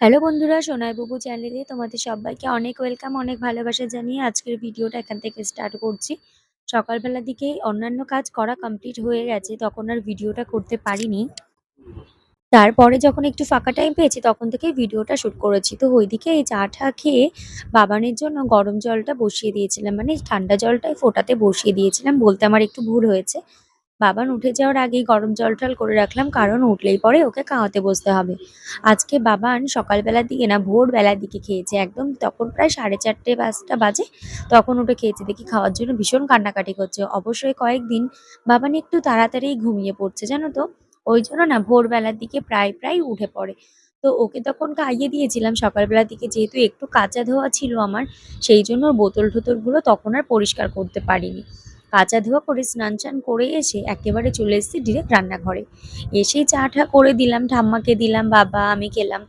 Hello বন্ধুরা, সোনাই বুবু চ্যানেলে তোমাদের সবাইকে অনেক ওয়েলকাম, অনেক ভালোবাসা জানিয়ে আজকের ভিডিওটা এখান থেকে স্টার্ট করছি। সকালবেলার দিকে অন্যান্য কাজ করা কমপ্লিট হয়ে গেছে, তখন আর ভিডিওটা করতে পারিনি। তারপরে যখন একটু ফাঁকা টাইম পেয়েছি, তখন থেকেই ভিডিওটা শ্যুট করেছি। তো ওইদিকে এই চা টা খেয়ে বাবানের জন্য গরম জলটা বসিয়ে দিয়েছিলাম মানে ঠান্ডা জলটাই ফোটাতে বসিয়ে দিয়েছিলাম, বলতে আমার একটু ভুল হয়েছে। বাবান উঠে যাওয়ার আগেই গরম জল টল করে রাখলাম, কারণ উঠলেই পরে ওকে খাওয়াতে বসতে হবে। আজকে বাবান সকালবেলার দিকে না, ভোরবেলার দিকে খেয়েছে। একদম তখন প্রায় সাড়ে চারটে পাঁচটা বাজে, তখন উঠে খেয়েছে। দেখি খাওয়ার জন্য ভীষণ কান্নাকাটি করছে। অবশ্যই কয়েকদিন বাবান একটু তাড়াতাড়ি ঘুমিয়ে পড়ছে, জানো তো? ওই জন্য না ভোরবেলার দিকে প্রায় প্রায় উঠে পড়ে। তো ওকে তখন খাইয়ে দিয়েছিলাম সকালবেলার দিকে, যেহেতু একটু কাঁচা ধোয়া ছিল আমার, সেই জন্য বোতল টোতলগুলো তখন আর পরিষ্কার করতে পারিনি। কাচা ধোয়া করে স্নান চান করে এসে একেবারে চলে এসেছি ডিরেক্ট রান্নাঘরে। এসেই চা টা করে দিলাম, ঠাম্মাকে দিলাম, বাবা, আমি খেলাম।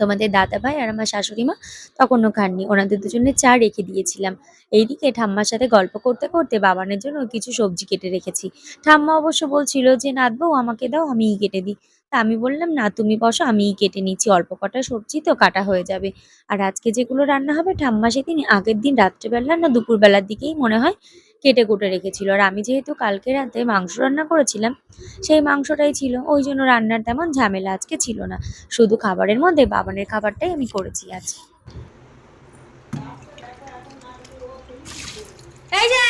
তোমাদের দাদা ভাই আর আমার শাশুড়ি মা তখনও খাননি, ওনাদের দুজনের চা রেখে দিয়েছিলাম। এইদিকে ঠাম্মার সাথে গল্প করতে করতে বাবানের জন্য কিছু সবজি কেটে রেখেছি। ঠাম্মা অবশ্য বলছিল যে নাতবউ আমাকে দাও, আমিই কেটে দিই। তা আমি বললাম, না, তুমি বসো, আমিই কেটে নিচ্ছি। অল্প কটা সবজি তো কাটা হয়ে যাবে। আর আজকে যেগুলো রান্না হবে, ঠাম্মা সেদিন আগের দিন রাত্রেবেলা না দুপুরবেলার দিকেই মনে হয় কেটে কুটে রেখেছিল। আর আমি যেহেতু কালকে রাতে মাংস রান্না করেছিলাম, সেই মাংসটাই ছিল। ওই জন্য রান্নার তেমন ঝামেলা আজকে ছিল না। শুধু খাবারের মধ্যে বাবানের খাবারটাই আমি করেছি আজ। এই যে!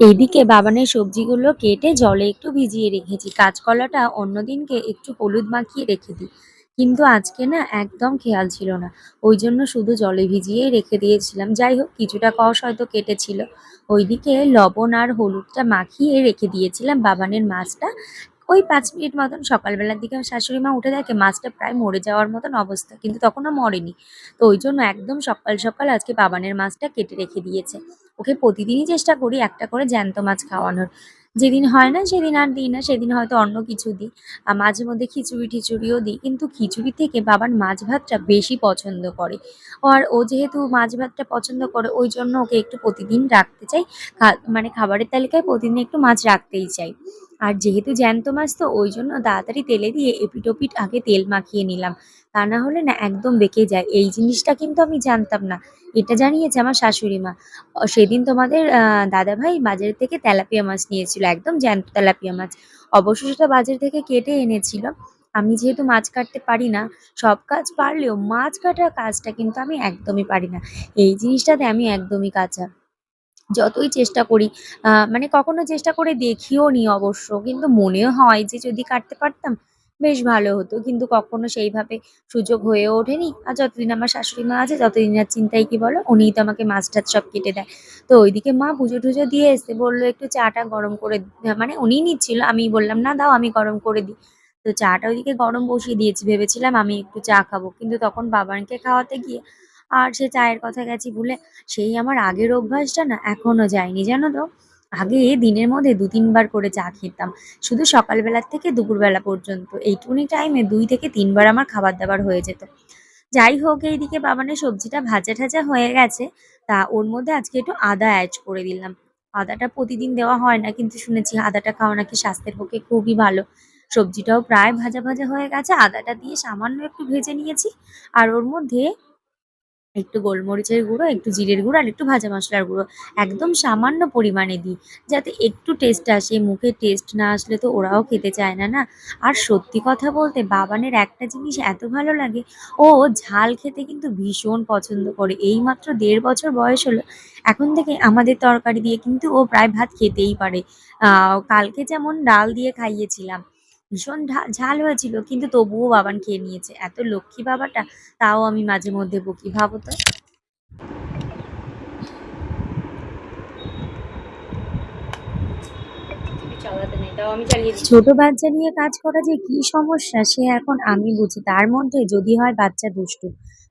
এইদিকে বাবানের সবজিগুলো কেটে জলে একটু ভিজিয়ে রেখেছি। কাঁচকলাটা অন্যদিনকে একটু হলুদ মাখিয়ে রেখে দিই। কিন্তু আজকে না একদম খেয়াল ছিল না। ওই জন্য শুধু জলে ভিজিয়েই রেখে দিয়েছিলাম। যাই হোক, কিছুটা কষ হয়তো কেটেছিল। ওইদিকে লবণ আর হলুদটা মাখিয়ে রেখে দিয়েছিলাম বাবানের মাছটা। ওই পাঁচ মিনিট মতন সকালবেলার দিকে শাশুড়ি মা উঠে দেখে মাছটা প্রায় মরে যাওয়ার মতন অবস্থা, কিন্তু তখনও মরেনি। তো ওই জন্য একদম সকাল সকাল আজকে বাবানের মাছটা কেটে রেখে দিয়েছে। ওকে প্রতিদিনই চেষ্টা করি একটা করে জ্যান্ত মাছ খাওয়ানোর। যেদিন হয় না, সেদিন আর দিই না, সেদিন হয়তো অন্য কিছু দিই। আর মাঝে মধ্যে খিচুড়ি টিচুড়িও দিই, কিন্তু খিচুড়ি থেকে বাবার মাছ ভাতটা বেশি পছন্দ করে। আর ও যেহেতু মাছ ভাতটা পছন্দ করে, ওই জন্য ওকে একটু প্রতিদিন রাখতে চাই। মানে খাবারের তালিকায় প্রতিদিন একটু মাছ রাখতেই চাই। আর যেহেতু জ্যান্ত মাছ তো ওই জন্য তাড়াতাড়ি তেলে দিয়ে এপিটোপিট আগে তেল মাখিয়ে নিলাম তা না হলে না একদম বেঁকে যায় এই জিনিসটা কিন্তু আমি জানতাম না এটা জানিয়েছে আমার শাশুড়ি মা সেদিন তোমাদের দাদাভাই বাজার থেকে তেলাপিয়া মাছ নিয়েছিল একদম জ্যান্ত তেলাপিয়া মাছ। অবশ্য সেটা বাজার থেকে কেটে এনেছিল। আমি যেহেতু মাছ কাটতে পারি না, সব কাজ পারলেও মাছ কাটার কাজটা কিন্তু আমি একদমই পারি না। এই জিনিসটাতে আমি একদমই কাঁচা। যতই চেষ্টা করি মানে কখনো চেষ্টা করে দেখিও নি অবশ্য। কিন্তু মনে হয় যে যদি কাটতে পারতাম বেশ ভালো হতো। কিন্তু কখনো সেইভাবে সুযোগ হয়ে ওঠেনি। আর যতদিন আমার শাশুড়ি মা আছে ততদিন আর চিন্তাই কি বলো? উনিই তো আমাকে মাছ-টাছ সব কেটে দেয়। তো ওইদিকে মা পুজো-টুজো দিয়ে এসে বলল একটু চা-টা গরম করে মানে উনিই নিচ্ছিল। আমি বললাম, "না দাও আমি গরম করে দিই।" তো চা-টা ওইদিকে গরম বসিয়ে দিয়েছি। ভেবেছিলাম আমি একটু চা খাব। কিন্তু তখন বাবানকে খাওয়াতে গিয়ে আর সে চায়ের কথা গেছি ভুলে। সেই আমার আগের অভ্যাসটা না এখনও যায়নি জানো তো? আগে দিনের মধ্যে দু তিনবার করে চা খেতাম। শুধু সকালবেলার থেকে দুপুরবেলা পর্যন্ত। এইটুকুনি টাইমে দুই থেকে তিনবার আমার খাবার-দাবার হয়ে যেত। যাই হোক এইদিকে বাবানের সবজিটা ভাজা ঠাজা হয়ে গেছে। তা ওর মধ্যে আজকে একটু আদা অ্যাড করে দিলাম। আদাটা প্রতিদিন দেওয়া হয় না কিন্তু শুনেছি আদাটা খাওয়া নাকি স্বাস্থ্যের পক্ষে খুবই ভালো। সবজিটাও প্রায় ভাজা, ভাজা হয়ে গেছে। আদাটা দিয়ে সামান্য একটু ভেজে নিয়েছি। আর ওর মধ্যে একটু গোলমরিচের গুঁড়ো, একটু জিরের গুঁড়ো আর একটু ভাজা মশলার গুঁড়ো একদম সামান্য পরিমাণে দিই। যাতে একটু টেস্ট আসে। মুখে টেস্ট না আসলে তো ওরাও খেতে চায় না, না? আর সত্যি কথা বলতে বাবানের একটা জিনিস এত ভালো লাগে, ও ঝাল খেতে কিন্তু ভীষণ পছন্দ করে। এইমাত্র দেড় বছর বয়স হলো। এখন থেকে আমাদের তরকারি দিয়ে কিন্তু ও প্রায় ভাত খেতেই পারে। কালকে যেমন ডাল দিয়ে খাইয়েছিলাম। ভীষণ ঝাল হয়েছিল কিন্তু তবুও বাবান খেয়ে নিয়েছে। এত লক্ষ্মী বাবাটা তাও আমি মাঝে মধ্যে বকি ভাবো তো? ছোট বাচ্চা নিয়ে কাজ করা যে কি সমস্যা সে এখন আমি বুঝি। তার মধ্যে যদি হয় বাচ্চা দুষ্টু।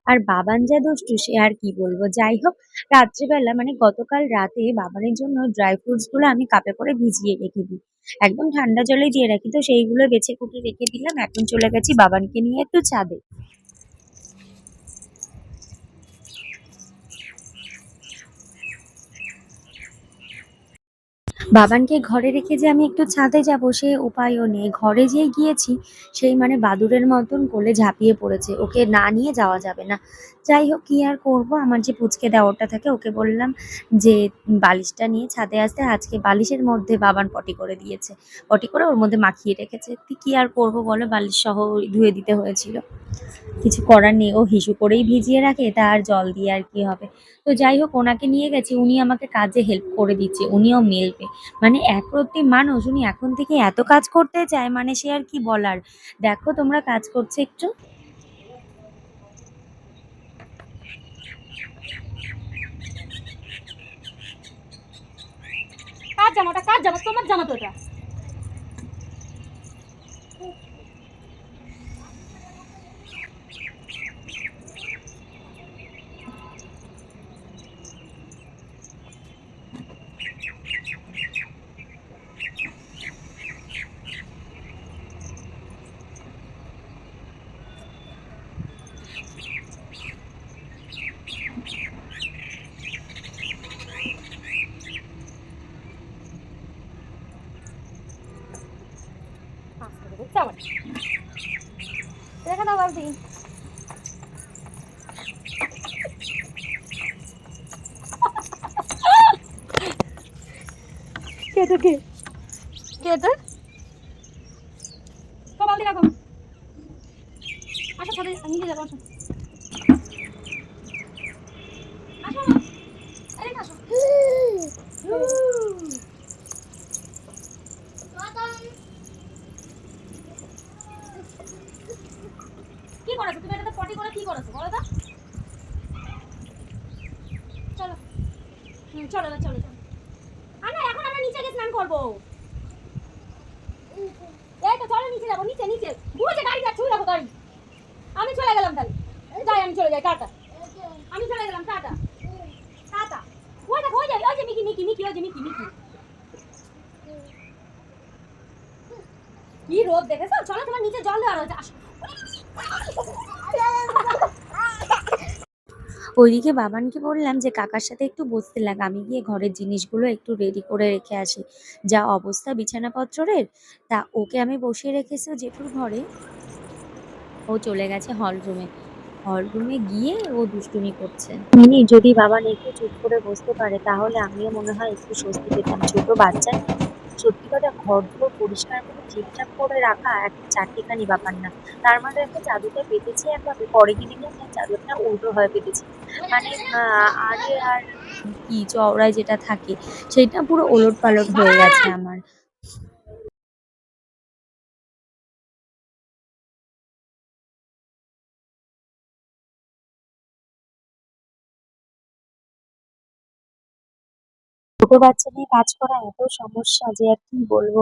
আর বাবান যা দুষ্টু সে আর কি বলব। যাই হোক রাত্রিবেলা মানে গতকাল রাতে বাবানের জন্য ড্রাই ফ্রুটসগুলো আমি কাপে করে ভিজিয়ে রেখে দিই। একদম ঠান্ডা জলেই দিয়ে রাখি। তো সেইগুলো বেছে কুটে রেখে দিলাম। এখন চলে গেছি বাবানকে নিয়ে একটু ছাদে। বাবানকে ঘরে রেখে যে আমি একটু ছাদে যাব, সে উপায়ও নেই ঘরে যেই গিয়েছি, সেই মানে বাদুড়ের মতন কোলে ঝাঁপিয়ে পড়েছে ওকে না নিয়ে যাওয়া যাবে না যাই হোক কি আর করব? আমার যে পুচকে দেওয়ারটা থাকে, ওকে বললাম যে, বালিশটা নিয়ে ছাদে আসতে, আজকে বালিশের মধ্যে বাবান পটি করে দিয়েছে। পটি করে ওর মধ্যে মাখিয়ে রেখেছে। তো কি আর করব বলো? বালিশ সহ ধুয়ে দিতে হয়েছিল। কিছু করার নেই, ও হিসু করেই ভিজিয়ে রাখে তা আর জল দিয়ে আর কি হবে? তো যাই হোক ওনাকে নিয়ে গেছি, উনি আমাকে কাজে হেল্প করে দিচ্ছে, উনিও মেলবে। মানে একরত্তি মানুষ, উনি এখন থেকে এত কাজ করতে চায় মানে সে আর কি বলার? দেখো তোমরা কাজ করছে একটু। কার জামাটা? কার জামা? তোমার জামা তো ওটা আস্তে করে দেখছি আবার রেখে দাও বালতি কে তো কে কে তো তো বালতি রাখো আসো ছাদে নিচে যাব আসো আসো আরে আসো কি করেছ তুমি এটাতে পটি করে কি করেছ বলো তো চলো হুম, চলো এবার চলো চলো আর না এখন আমরা নিচে গিয়ে স্নান করব এই তো চলো নিচে যাব নিচে নিচে বুঝে গাড়ি যাচ্ছে ওই দেখো গাড়ি আমি চলে গেলাম তাহলে টাটা। আমি চলে গেলাম, টাটা। টাটা। ওই দেখো, ওই ওই যে মিকি মিকি মিকি, ওই যে মিকি মিকি। কি রোদ দেখেছ? চলো তোমার নিচে জল দেওয়া রয়েছে, আসো। ওইদিকে বাবানকে বললাম যে, কাকার সাথে একটু বসতে লাগ, আমি গিয়ে ঘরের জিনিসগুলো একটু রেডি করে রেখে আসি। যা অবস্থা বিছানাপত্রের, তা ওকে আমি বসিয়ে রেখেছি জেঠুর ঘরে। ও চলে গেছে হল রুমে হল রুমে গিয়ে ও দুষ্টুমি করছে। মিনি, যদি বাবান একটু চুপ করে বসতে পারে, তাহলে আমিও মনে হয় একটু স্বস্তি পেতাম। ছোট বাচ্চা, সত্যি কথা ঘর দুটো পরিষ্কার করে ঠিকঠাক করে রাখা একটা চারটিখানি ব্যাপার না। তার মধ্যে একটা চাদরটা পেতেছি একভাবে, পরে কি দেখলাম না, চাদরটা উল্টো হয়ে পেতেছি। মানে আগে আর কি, চওড়ায় যেটা থাকে, সেটা পুরো ওলট পালট হয়ে গেছে আমার। ছোট বাচ্চা নিয়ে কাজ করা এত সমস্যা যে আর কি বলব?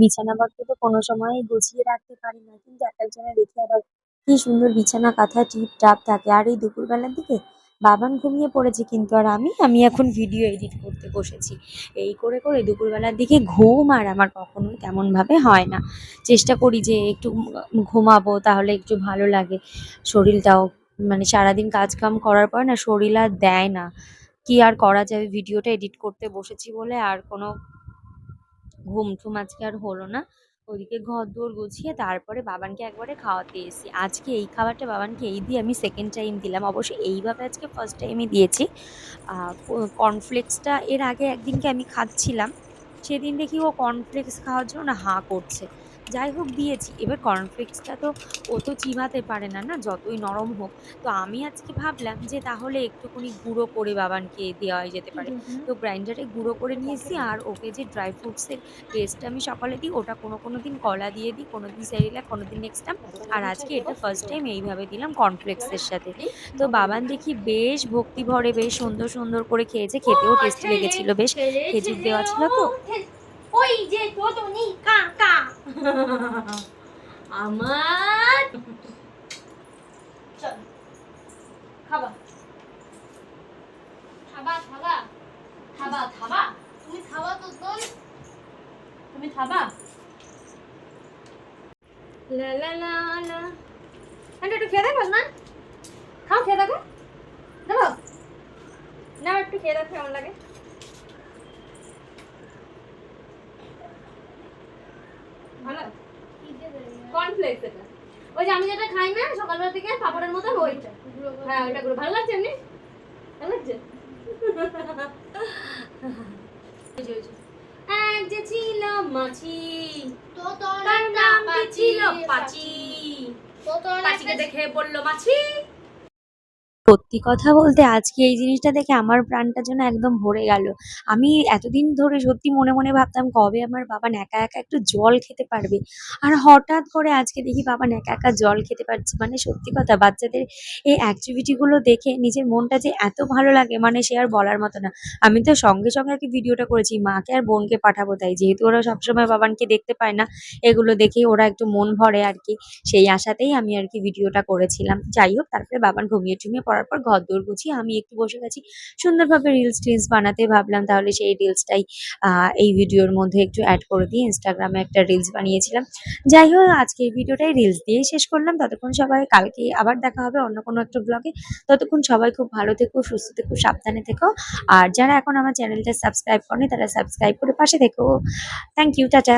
বিছানা বিছানাপত্র তো কোনো সময়ই গুছিয়ে রাখতে পারি না। কিন্তু এক একজনের দেখে আবার কি সুন্দর বিছানা, কাঁথা, টিপ, টাপ থাকে। আর এই দুপুরবেলার দিকে বাবান ঘুমিয়ে পড়েছে কিন্তু আর আমি আমি এখন ভিডিও এডিট করতে বসেছি। এই করে করে দুপুরবেলার দিকে ঘুম আর আমার কখনোই তেমন ভাবে হয় না। চেষ্টা করি যে একটু ঘুমাবো, তাহলে একটু ভালো লাগে। শরীরটাও মানে সারাদিন কাজ কাম করার পর না শরীর আর দেয় না। কি আর করা যাবে ভিডিওটা এডিট করতে বসেছি বলে আর কোনো ঘুম ঠুম আজকে আর হলো না। ওদিকে ঘর দোর গুছিয়ে তারপরে বাবানকে একবারে খাওয়াতে এসেছি। আজকে এই খাবারটা বাবানকে এই দিয়ে আমি সেকেন্ড টাইম দিলাম। অবশ্যই এইভাবে আজকে ফার্স্ট টাইমই দিয়েছি। কর্নফ্লেক্সটা এর আগে একদিনকে আমি খাচ্ছিলাম। সেদিন দেখি ও কর্নফ্লেক্স খাওয়ার জন্য না হাঁ করছে। যাই হোক দিয়েছি। এবার কর্নফ্লেক্সটা তো ও তো চিবাতে পারে না না? যতই নরম হোক। তো আমি আজকে ভাবলাম যে তাহলে একটুখানি গুঁড়ো করে বাবানকে দেওয়া যেতে পারে। তো গ্রাইন্ডারে গুঁড়ো করে নিয়েছি আর ওকে যে ড্রাই ফ্রুটসের পেস্টটা আমি সকালে দিই ওটা কোনো কোনো দিন কলা দিয়ে দিই কোনো দিন সেরিলাক কোনো দিন নেক্সট আর আজকে এটা ফার্স্ট টাইম এইভাবে দিলাম কর্নফ্লেক্সের সাথে। তো বাবান দেখি বেশ ভক্তি ভরে বেশ সুন্দর সুন্দর করে খেয়েছে খেতেও টেস্টি লেগেছিল। বেশ খেজুর দেওয়া ছিল তো। ওই যে তোতনি কাকা আমার? চল খাবা। খাবা খাবা। খাবা খাবা। তুমি খাবা তো তোর তুমি খাবা? লা লা লা লা। আন্টি একটু খেয়ে দেখো না? খাও খেয়ে দেখো। না একটু খেয়ে দেখো কেমন লাগে। কর্নফ্লেক্স এটা। ওই যে আমি যেটা খাই না সকালবেলা থেকে পাপড়ের মতন ওইটা। হ্যাঁ ওইটা করে ভালো লাগছে এমনি? ভালো লাগছে। এক যে ছিল মাছি তার নাম ছিল? পাচি। পাচিকে দেখে বলল মাছি। সত্যি কথা বলতে আজকে এই জিনিসটা দেখে আমার প্রাণটা যেন একদম ভরে গেল। আমি এতদিন ধরে সত্যি মনে মনে ভাবতাম, কবে আমার বাবান একা একা একটু জল খেতে পারবে? আর হঠাৎ করে আজকে দেখি বাবান একা একা জল খেতে পারছে। মানে সত্যি কথা, বাচ্চাদের এই অ্যাক্টিভিটিগুলো দেখে নিজের মনটা যে এত ভালো লাগে মানে সে আর বলার মতো না। আমি তো সঙ্গে সঙ্গে আর কি ভিডিওটা করেছি, মাকে আর বোনকে পাঠাবো তাই। যেহেতু ওরা সবসময় বাবানকে দেখতে পায় না, এগুলো দেখেই ওরা একটু মন ভরে আর কি সেই আশাতেই আমি আর কি ভিডিওটা করেছিলাম। যাই হোক, তারপরে বাবান ঘুমিয়ে টুমিয়ে পড়ার পর ঘর দৌড় গুছিয়ে আমি একটু বসে গেছি। সুন্দরভাবে রিলস টিলস বানাতে ভাবলাম, তাহলে সেই রিলসটাই এই ভিডিওর মধ্যে একটু অ্যাড করে দিয়ে ইনস্টাগ্রামে একটা রিলস বানিয়েছিলাম। যাই হোক, আজকে এই ভিডিওটাই রিলস দিয়েই শেষ করলাম। ততক্ষণ সবাই, কালকে আবার দেখা হবে অন্য কোনো একটা ব্লগে ততক্ষণ সবাই খুব ভালো থেকো, সুস্থ থেকো, সাবধানে থেকো। আর যারা এখন আমার চ্যানেলটা সাবস্ক্রাইব করেনি, তারা সাবস্ক্রাইব করে পাশে থেকো। Thank you tata.